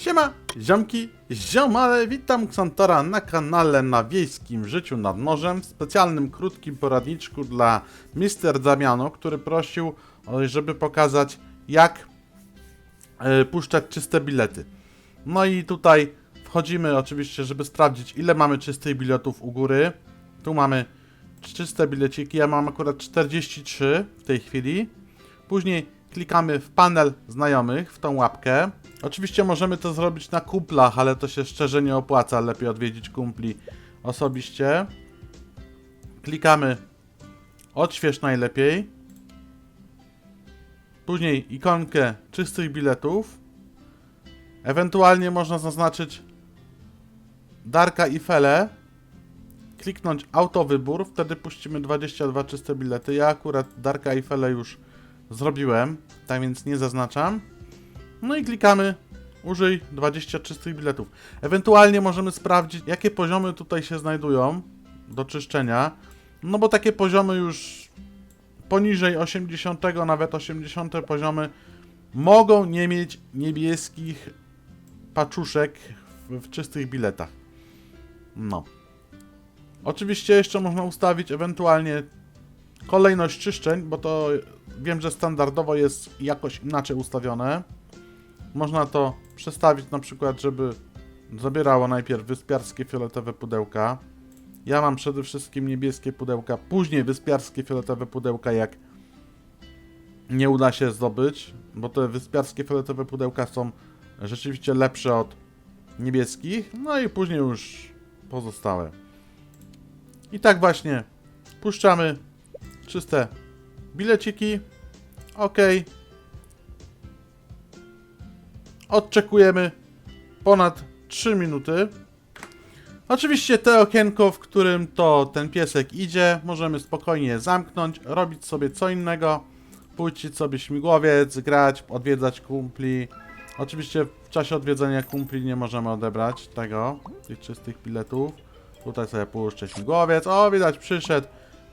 Siema, ziomki, ziomale, witam Xantora na kanale na Wiejskim Życiu nad Morzem w specjalnym, krótkim poradniczku dla Mr. Damiano, który prosił, żeby pokazać jak e, puszczać czyste bilety. No i tutaj wchodzimy oczywiście, żeby sprawdzić ile mamy czystych biletów u góry. Tu mamy czyste bileciki, ja mam akurat 43 w tej chwili. Później klikamy w panel znajomych, w tą łapkę. Oczywiście możemy to zrobić na kumplach, ale to się szczerze nie opłaca. Lepiej odwiedzić kumpli osobiście. Klikamy odśwież najlepiej. Później ikonkę czystych biletów. Ewentualnie można zaznaczyć Darka i Fele. Kliknąć autowybór, wtedy puścimy 22 czyste bilety. Ja akurat Darka i Fele już zrobiłem, tak więc nie zaznaczam. No i klikamy użyj 20 czystych biletów. Ewentualnie możemy sprawdzić, jakie poziomy tutaj się znajdują do czyszczenia. No bo takie poziomy już poniżej 80, nawet 80 poziomy mogą nie mieć niebieskich paczuszek w, w czystych biletach. No. Oczywiście jeszcze można ustawić ewentualnie kolejność czyszczeń, bo to wiem, że standardowo jest jakoś inaczej ustawione. Można to przestawić na przykład, żeby zabierało najpierw wyspiarskie fioletowe pudełka. Ja mam przede wszystkim niebieskie pudełka, później wyspiarskie fioletowe pudełka, jak nie uda się zdobyć, bo te wyspiarskie fioletowe pudełka są rzeczywiście lepsze od niebieskich, no i później już pozostałe. I tak właśnie puszczamy czyste bileciki. OK. Odczekujemy ponad 3 minuty. Oczywiście te okienko, w którym to ten piesek idzie, możemy spokojnie zamknąć, robić sobie co innego, puścić sobie śmigłowiec, grać, odwiedzać kumpli. Oczywiście w czasie odwiedzania kumpli nie możemy odebrać tego, tych czystych biletów. Tutaj sobie puszczę śmigłowiec. O, widać, przyszedł.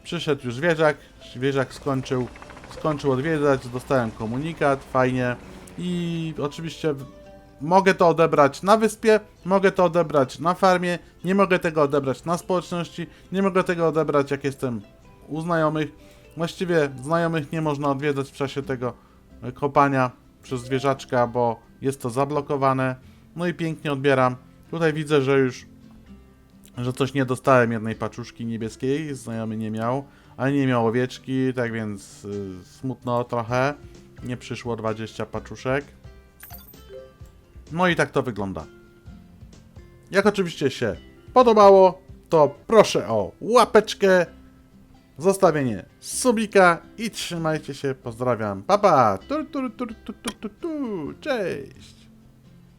Przyszedł już zwierzak. Zwierzak skończył, skończył odwiedzać. Dostałem komunikat, fajnie. I oczywiście mogę to odebrać na wyspie, mogę to odebrać na farmie, nie mogę tego odebrać na społeczności, nie mogę tego odebrać jak jestem u znajomych. Właściwie znajomych nie można odwiedzać w czasie tego kopania przez zwierzaczka, bo jest to zablokowane. No i pięknie odbieram. Tutaj widzę, że już że coś nie dostałem jednej paczuszki niebieskiej, znajomy nie miał, ale nie miał owieczki, tak więc y, smutno trochę. Nie przyszło 20 paczuszek. No i tak to wygląda. Jak oczywiście się podobało, to proszę o łapeczkę, zostawienie subika i trzymajcie się, pozdrawiam. Pa pa! Tur, tur, tur, tur, tur, tur, tur. Cześć!